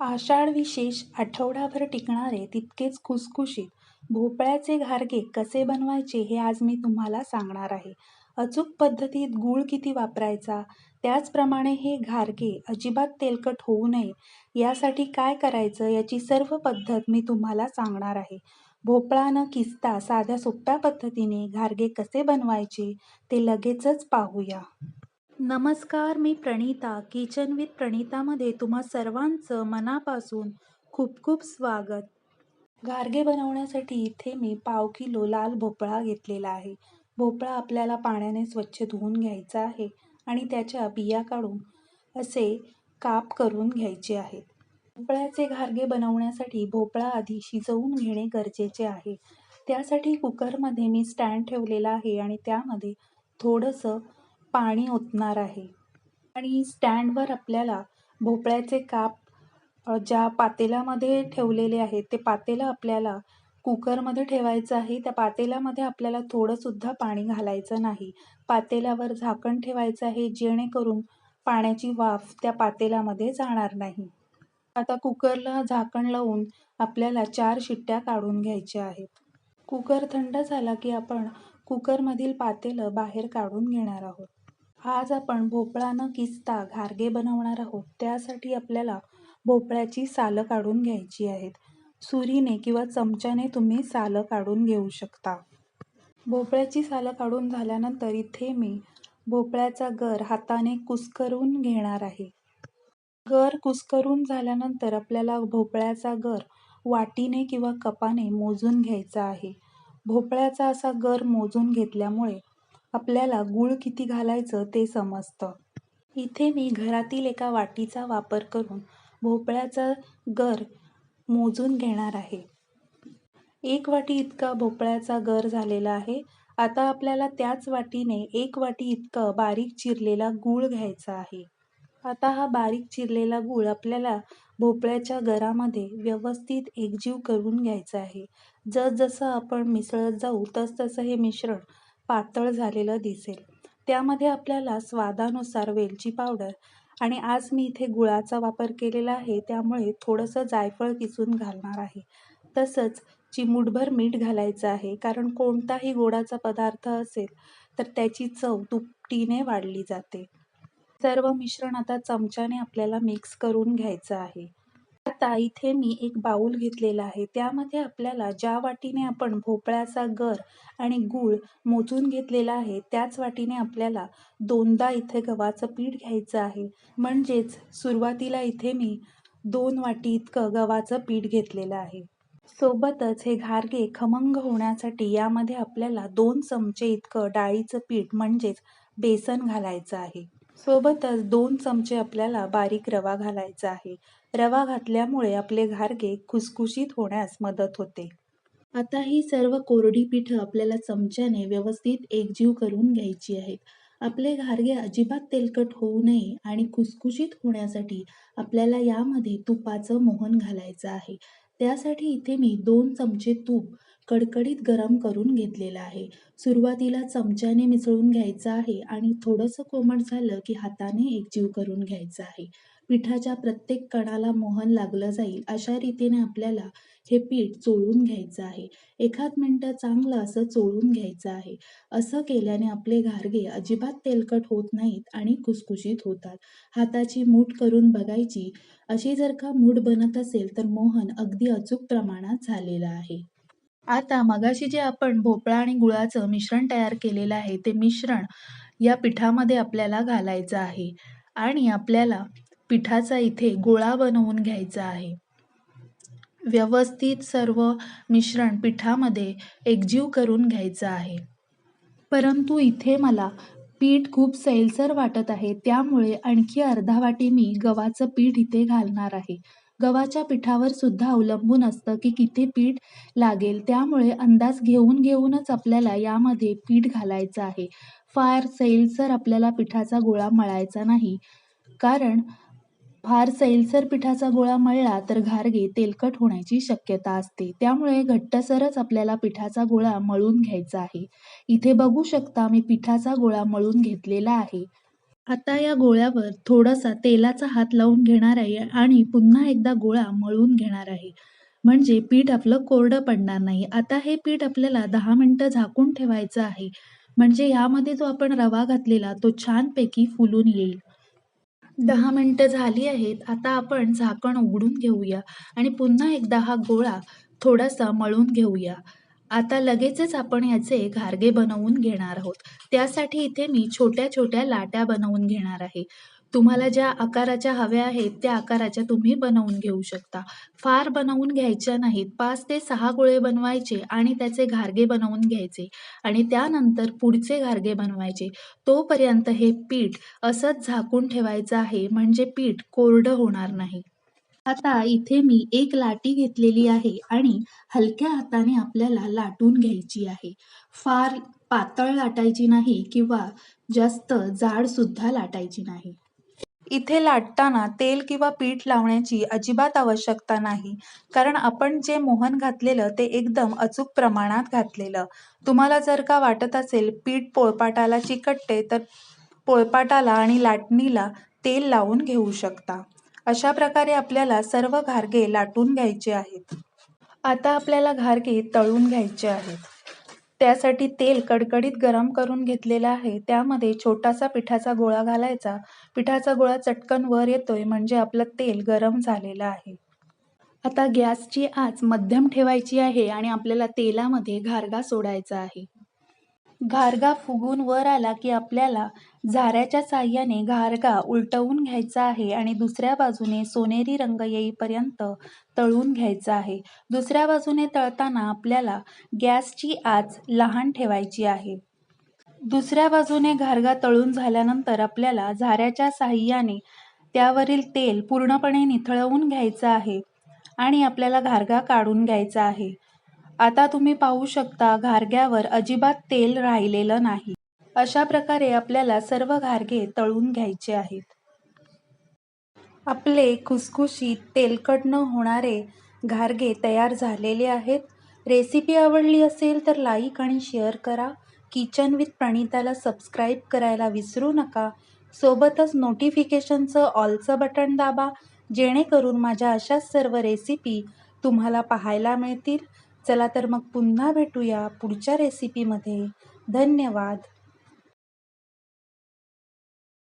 आषाढ विशेष आठवडाभर टिकणारे तितकेच खुसखुशीत भोपळ्याचे घारगे कसे बनवायचे हे आज मी तुम्हाला सांगणार आहे. अचूक पद्धतीत गूळ किती वापरायचा? त्याचप्रमाणे हे घारगे अजिबात तेलकट होऊ नये. यासाठी काय करायचं याची सर्व पद्धत मी तुम्हाला सांगणार आहे. भोपळा न किसता साध्या सोप्या पद्धतीने घारगे कसे बनवायचे ते लगेचच पाहूया. नमस्कार मी प्रणिता किचन विथ प्रणितामध्ये तुम्हा सर्वांचं मनापासून खूप खूप स्वागत. घारगे बनवण्यासाठी इथे मी पाव किलो लाल भोपळा घेतलेला आहे. भोपळा आपल्याला पाण्याने स्वच्छ धुवून घ्यायचा आहे आणि त्याच्या बिया काढून असे काप करून घ्यायचे आहेत. भोपळ्याचे घारगे बनवण्यासाठी भोपळा आधी शिजवून घेणे गरजेचे आहे. त्यासाठी कुकरमध्ये मी स्टँड ठेवलेला आहे आणि त्यामध्ये थोडंसं पाणी ओतणार आहे. आणि स्टँडवर आपल्याला भोपळ्याचे काप ज्या पातेल्यामध्ये ठेवलेले आहेत ते पातेलं आपल्याला कुकरमध्ये ठेवायचं आहे. त्या पातेल्यामध्ये आपल्याला थोडंसुद्धा पाणी घालायचं नाही. पातेल्यावर झाकण ठेवायचं आहे जेणेकरून पाण्याची वाफ त्या पातेल्यामध्ये जाणार नाही. आता कुकरला झाकण लावून आपल्याला चार शिट्ट्या काढून घ्यायच्या आहेत. कुकर थंड झाला की आपण कुकरमधील पातेलं बाहेर काढून घेणार आहोत. आज आपण भोपळा न किसता घारगे बनवणार आहोत त्यासाठी आपल्याला भोपळ्याची सालं काढून घ्यायची आहेत. सुरीने किंवा चमच्याने तुम्ही सालं काढून घेऊ शकता. भोपळ्याची सालं काढून झाल्यानंतर इथे मी भोपळ्याचा गर हाताने कुस्करून घेणार आहे. गर कुस्करून झाल्यानंतर आपल्याला भोपळ्याचा गर वाटीने किंवा कपाने मोजून घ्यायचा आहे. भोपळ्याचा असा गर मोजून घेतल्यामुळे आपल्याला गूळ किती घालायचं ते समजतं. इथे मी घरातील एका वाटीचा वापर करून भोपळ्याचा गर मोजून घेणार आहे. एक वाटी इतका भोपळ्याचा गर झालेला आहे. आता आपल्याला त्याच वाटीने एक वाटी इतकं बारीक चिरलेला गूळ घ्यायचा आहे. आता हा बारीक चिरलेला गूळ आपल्याला भोपळ्याच्या गरामध्ये व्यवस्थित एकजीव करून घ्यायचा आहे. जसजसं आपण मिसळत जाऊ तसतसं हे मिश्रण पातळ झालेलं दिसेल. त्यामध्ये आपल्याला स्वादानुसार वेलची पावडर आणि आज मी इथे गुळाचा वापर केलेला आहे त्यामुळे थोडंसं जायफळ किसून घालणार आहे. तसंच चिमूटभर मीठ घालायचं आहे कारण कोणताही गोडाचा पदार्थ असेल तर त्याची चव दुपटीने वाढली जाते. सर्व मिश्रण आता चमच्याने आपल्याला मिक्स करून घ्यायचं आहे. आता इथे मी एक बाऊल घेतलेला आहे. त्यामध्ये आपल्याला ज्या वाटीने आपण भोपळ्याचा गर आणि गूळ मोजून घेतलेला आहे त्याच वाटीने आपल्याला दोनदा इथे गव्हाचं पीठ घ्यायचं आहे. म्हणजेच सुरुवातीला इथे मी दोन वाटी इतकं गव्हाचं पीठ घेतलेलं आहे. सोबतच हे घारगे खमंग होण्यासाठी यामध्ये आपल्याला दोन चमचे इतकं डाळीचं पीठ म्हणजेच बेसन घालायचं आहे. सोबतच दोन चमचे आपल्याला बारीक रवा घालायचा आहे. रवा घातल्यामुळे आपले घारगे खुसखुशीत होण्यास मदत होते. आता ही सर्व कोरडी पिठं आपल्याला चमच्याने व्यवस्थित एकजीव करून घ्यायची आहेत. आपले घारगे अजिबात तेलकट होऊ नये आणि खुसखुशीत होण्यासाठी आपल्याला यामध्ये तुपाचं मोहन घालायचं आहे. त्यासाठी इथे मी दोन चमचे तूप कडकडीत गरम करून घेतलेलं आहे. सुरुवातीला चमच्याने मिसळून घ्यायचं आहे आणि थोडंसं कोमट झालं की हाताने एकजीव करून घ्यायचं आहे. पिठाच्या प्रत्येक कणाला मोहन लागलं जाईल अशा रीतीने आपल्याला हे पीठ चोळून घ्यायचं आहे. एखाद मिनटं चांगलं असं चोळून घ्यायचं आहे. असं केल्याने आपले घारगे अजिबात तेलकट होत नाहीत आणि खुसखुशीत होतात. हाताची मूठ करून बघायची अशी जर का मूठ बनत असेल तर मोहन अगदी अचूक प्रमाणात झालेलं आहे. आता मगाशी जे आपण भोपळा आणि गुळाचं मिश्रण तयार केलेलं आहे ते मिश्रण या पिठामध्ये आपल्याला घालायचं आहे आणि आपल्याला पिठाचा इथे गोळा बनवून घ्यायचा आहे. व्यवस्थित सर्व मिश्रण पिठामध्ये एकजीव करून घ्यायचं आहे. परंतु इथे मला पीठ खूप सैलसर वाटत आहे त्यामुळे आणखी अर्धा वाटी मी गव्हाचं पीठ इथे घालणार आहे. गव्हाच्या पिठावर सुद्धा अवलंबून असतं की किती पीठ लागेल. त्यामुळे अंदाज घेऊन घेऊनच आपल्याला यामध्ये पीठ घालायचं आहे. फार सैलसर आपल्याला पिठाचा गोळा मळायचा नाही. कारण फार सैलसर पिठाचा गोळा मळला तर घारगे तेलकट होण्याची शक्यता असते. त्यामुळे घट्टसरच आपल्याला पिठाचा गोळा मळून घ्यायचा आहे. इथे बघू शकता मी पिठाचा गोळा मळून घेतलेला आहे. आता या गोळ्यावर थोडासा तेलाचा हात लावून घेणार आहे आणि पुन्हा एकदा गोळा मळून घेणार आहे. म्हणजे पीठ आपलं कोरडं पडणार नाही. आता हे पीठ आपल्याला दहा मिनटं झाकून ठेवायचं आहे. म्हणजे यामध्ये जो आपण रवा घातलेला तो छानपैकी फुलून येईल. दहा मिनटं झाली आहेत. आता आपण झाकण उघडून घेऊया आणि पुन्हा एकदा हा गोळा थोडासा मळून घेऊया. आता लगेचच आपण याचे घारगे बनवून घेणार आहोत. त्यासाठी इथे मी छोट्या छोट्या लाट्या बनवून घेणार आहे. तुम्हाला ज्या आकाराच्या हव्या आहेत त्या आकाराच्या तुम्ही बनवून घेऊ शकता. फार बनवून घ्यायच्या नाहीत. पाच ते सहा गोळे बनवायचे आणि त्याचे घारगे बनवून घ्यायचे. आणि त्यानंतर पुढचे घारगे बनवायचे. तोपर्यंत हे पीठ असंच झाकून ठेवायचं आहे. म्हणजे पीठ कोरडं होणार नाही. आता इथे मी एक लाटी घेतलेली आहे आणि हलक्या हाताने आपल्याला लाटून घ्यायची आहे. फार पातळ लाटायची नाही किंवा जास्त जाड सुद्धा लाटायची नाही. इथे लाटताना तेल किंवा पीठ लावण्याची अजिबात आवश्यकता नाही. कारण आपण जे मोहन घातलेलं ते एकदम अचूक प्रमाणात घातलेलं. तुम्हाला जर का वाटत असेल पीठ पोळपाटाला चिकटते तर पोळपाटाला आणि लाटणीला तेल लावून घेऊ शकता. अशा प्रकारे आपल्याला सर्व घारगे लाटून घ्यायचे आहेत. आता आपल्याला घारगे तळून घ्यायचे आहेत. त्यासाठी तेल कडकडीत गरम करून घेतलेलं आहे. त्यामध्ये छोटासा पिठाचा गोळा घालायचा. पिठाचा गोळा चटकन वर येतोय म्हणजे आपलं तेल गरम झालेलं आहे. आता गॅसची आच मध्यम ठेवायची आहे आणि आपल्याला तेलामध्ये घारगा सोडायचा आहे. घारगा फुगून वर आला की आपल्याला झाऱ्याच्या साह्याने घारगा उलटवून घ्यायचा आहे आणि दुसऱ्या बाजूने सोनेरी रंग येईपर्यंत तळून घ्यायचा आहे. दुसऱ्या बाजूने तळताना आपल्याला गॅसची आच लहान ठेवायची आहे. दुसऱ्या बाजूने घारगा तळून झाल्यानंतर आपल्याला झाऱ्याच्या साह्याने त्यावरील तेल पूर्णपणे निथळवून घ्यायचं आहे आणि आपल्याला घारगा काढून घ्यायचा आहे. आता तुम्ही पाहू शकता घारग्यावर अजिबात तेल राहिलेलं नाही. अशा प्रकारे आपल्याला सर्व घारगे तळून घ्यायचे आहेत. आपले खुसखुशीत तेलकट न होणारे घारगे तयार झालेले आहेत. रेसिपी आवडली असेल तर लाईक आणि शेअर करा. किचन विथ प्रणिताला सबस्क्राईब करायला विसरू नका. सोबतच नोटिफिकेशनचं ऑलचं बटन दाबा जेणेकरून माझ्या अशाच सर्व रेसिपी तुम्हाला पाहायला मिळतील. चला तर मग पुन्हा भेटूया पुढच्या रेसिपीमध्ये. धन्यवाद.